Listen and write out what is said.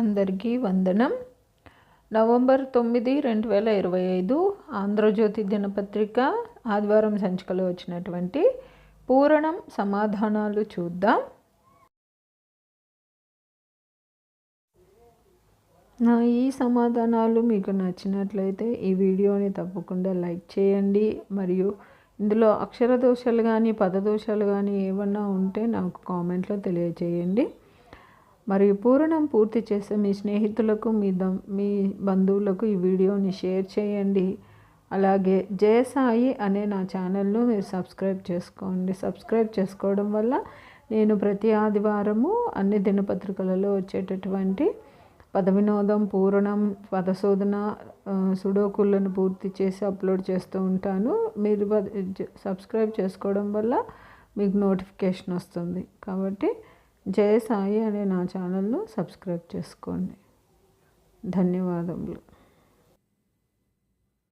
అందరికీ వందనం. నవంబర్ తొమ్మిది రెండు వేల ఇరవై ఐదు ఆంధ్రజ్యోతి దినపత్రిక ఆదివారం సంచికలో వచ్చినటువంటి పూరణం సమాధానాలు చూద్దాం. నా ఈ సమాధానాలు మీకు నచ్చినట్లయితే ఈ వీడియోని తప్పకుండా లైక్ చేయండి. మరియు ఇందులో అక్షర దోషాలు కానీ పదదోషాలు కానీ ఏమన్నా ఉంటే నాకు కామెంట్లో తెలియజేయండి. మరియు పూరణం పూర్తి చేసే మీ స్నేహితులకు మీ దం మీ బంధువులకు ఈ వీడియోని షేర్ చేయండి. అలాగే జయసాయి అనే నా ఛానల్ను మీరు సబ్స్క్రైబ్ చేసుకోండి. సబ్స్క్రైబ్ చేసుకోవడం వల్ల నేను ప్రతి ఆదివారము అన్ని దినపత్రికలలో వచ్చేటటువంటి పద వినోదం పూరణం పదశోధన సుడోకులను పూర్తి చేసి అప్లోడ్ చేస్తూ ఉంటాను. మీరు సబ్స్క్రైబ్ చేసుకోవడం వల్ల మీకు నోటిఫికేషన్ వస్తుంది. కాబట్టి జయ సాయి అనే నా ఛానల్ను సబ్స్క్రైబ్ చేసుకోండి. ధన్యవాదములు.